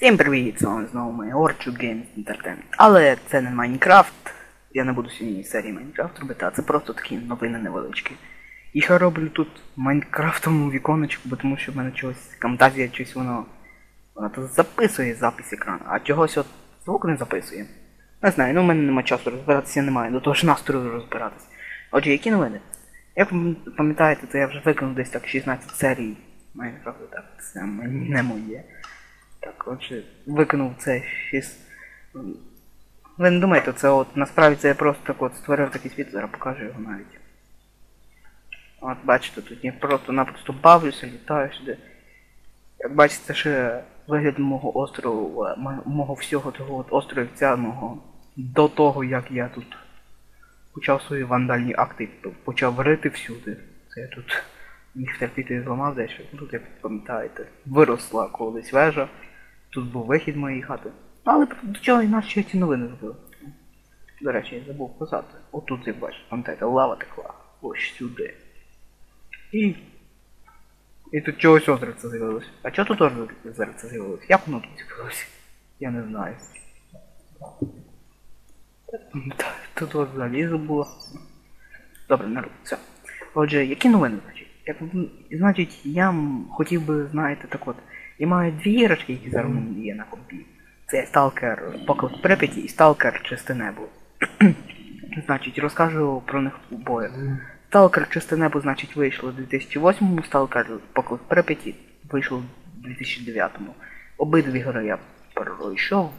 Всім привіт, з вами знову моє Orchu Games Entertainment. Але це не Майнкрафт. Я не буду сьогодні серії Майнкрафт робити, а це просто такі новини невеличкі. І що роблю тут Майнкрафтовому віконечку, бо тому що в мене чогось камтазія щось воно. Вона тут записує запис екрану, а чогось от звук не записує. Не знаю, ну в мене немає часу розбиратися, немає, до того ж настрою розбиратися. Отже, які новини? Як ви пам'ятаєте, то я вже виконав десь так 16 серій Майнкрафту, так, це не моє. Так, отже, виконав це 6. Ви не думайте, це от насправді це я просто так от створив такий світ, зараз покажу його навіть. От бачите, тут я просто-напросто бавлюся, літаю сюди. Як бачите, це ще вигляд мого острову, мого всього того от островця мого до того, як я тут почав свої вандальні акти, почав рити всюди. Це я тут міг терпіти і зламав дещо. Тут, як пам'ятаєте, виросла колись вежа. Тут був вихід моєї хати. Але до чого і нас ще ці новини зробили. До речі, я забув казати. Отут, як бачите, пам'ятаєте, лава текла. Ось сюди. І. І тут чогось озерце з'явилось. А чого тут озерце з'явилось? Як воно тут з'явилось? Я не знаю. Тут залізо було. Добре, народ, все. Отже, які новини, значить? Як, значить, я хотів би, знаєте, так от, я маю дві іграшки, які зараз є на компі. Це Сталкер Поклик Прип'яті і Сталкер Чисте Небо. значить, розкажу про них обоє. Сталкер Чисте Небо, значить, вийшло у 2008-му, Сталкер Поклик Прип'яті вийшло у 2009-му. Обидві гри я пройшов.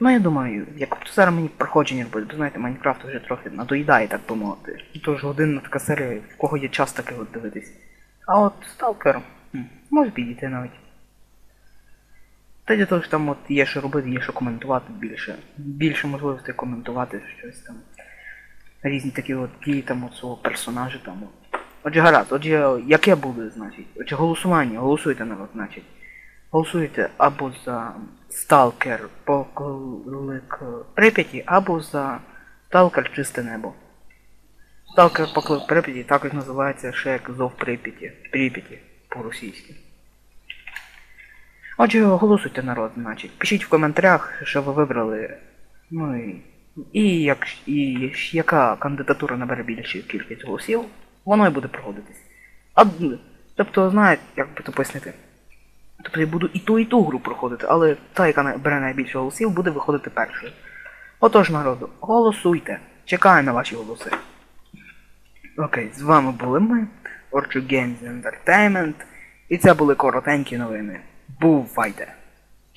Ну я думаю, як зараз мені проходження робити, бо знаєте, Майнкрафт вже трохи надоїдає, так би мовити. Тож годинна така серія, в кого є час таке от дивитись. А от Сталкер, може підійти навіть. Та для того ж там от є що робити, є що коментувати більше. Більше можливостей коментувати щось там. Різні такі от дії там от свого персонажа там. От. Отже, гаразд, отже, яке буде, значить? Отже, голосування, голосуйте народ, значить. Голосуйте або за Сталкер Поклик Прип'яті, або за Сталкер Чисте Небо. Сталкер Поклик Прип'яті також називається ще як Зов Прип'яті. Прип'яті по-російськи. Отже, голосуйте народ, значить. Пишіть в коментарях, що ви вибрали. Ну і. І, як, і яка кандидатура набере більшу кількість голосів, воно і буде проходитись. Тобто, знаєте, як би то пояснити. Тобто я буду і ту, і ту гру проходити, але та, яка бере найбільше голосів, буде виходити першою. Отож, народу, голосуйте. Чекаю на ваші голоси. Окей, з вами були ми, Orchu Games Entertainment, і це були коротенькі новини. Boo fighter.